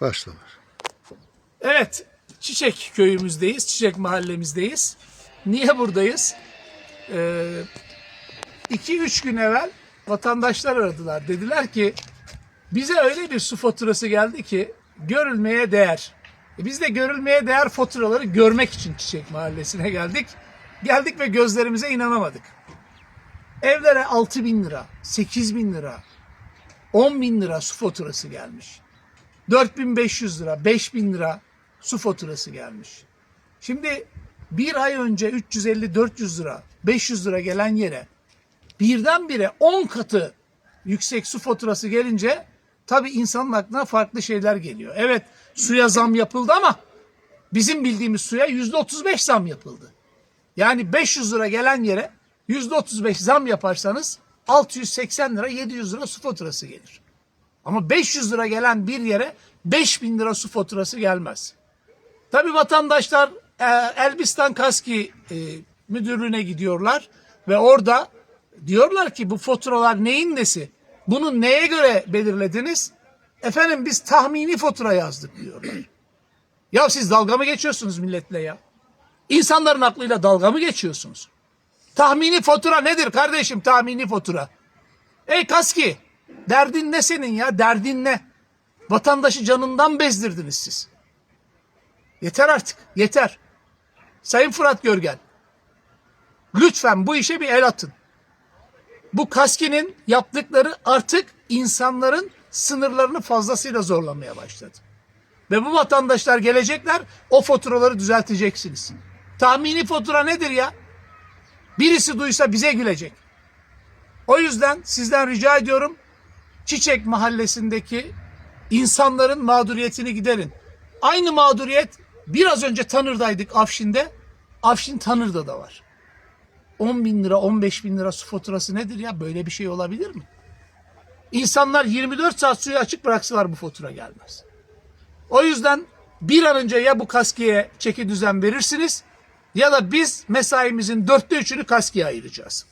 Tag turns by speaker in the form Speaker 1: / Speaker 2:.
Speaker 1: Başla.
Speaker 2: Evet, Çiçek köyümüzdeyiz, Çiçek mahallemizdeyiz. Niye buradayız? 2-3 gün evvel vatandaşlar aradılar. Dediler ki bize öyle bir su faturası geldi ki görülmeye değer. E biz de görülmeye değer faturaları görmek için Çiçek Mahallesi'ne geldik. Geldik ve gözlerimize inanamadık. Evlere 6 bin lira, 8 bin lira, 10 bin lira su faturası gelmiş. 4500 lira, 5000 lira su faturası gelmiş. Şimdi bir ay önce 350-400 lira, 500 lira gelen yere birdenbire 10 katı yüksek su faturası gelince tabii insanın aklına farklı şeyler geliyor. Evet suya zam yapıldı ama bizim bildiğimiz suya %35 zam yapıldı. Yani 500 lira gelen yere %35 zam yaparsanız 680 lira 700 lira su faturası gelir. Ama 500 lira gelen bir yere 5000 lira su faturası gelmez. Tabi vatandaşlar e, Elbistan Kaski e, müdürlüğüne gidiyorlar ve orada diyorlar ki bu faturalar neyin nesi? Bunu neye göre belirlediniz? Efendim biz tahmini fatura yazdık diyorlar. Ya siz dalga mı geçiyorsunuz milletle ya? İnsanların aklıyla dalga mı geçiyorsunuz? Tahmini fatura nedir kardeşim tahmini fatura? Ey Kaski derdin ne senin ya derdin ne? Vatandaşı canından bezdirdiniz siz. Yeter artık yeter. Sayın Fırat Görgen lütfen bu işe bir el atın. Bu Kaski'nin yaptıkları artık insanların sınırlarını fazlasıyla zorlamaya başladı. Ve bu vatandaşlar gelecekler o faturaları düzelteceksiniz. Tahmini fatura nedir ya? Birisi duysa bize gülecek. O yüzden sizden rica ediyorum Çiçek mahallesindeki insanların mağduriyetini giderin. Aynı mağduriyet biraz önce Tanır'daydık Afşin'de. Afşin Tanır'da da var. 10 bin lira 15 bin lira su faturası nedir ya böyle bir şey olabilir mi? İnsanlar 24 saat suyu açık bıraksalar bu fatura gelmez. O yüzden bir an önce ya bu kaskiye çeki düzen verirsiniz ya da biz mesaimizin dörtte üçünü kaskiye ayıracağız.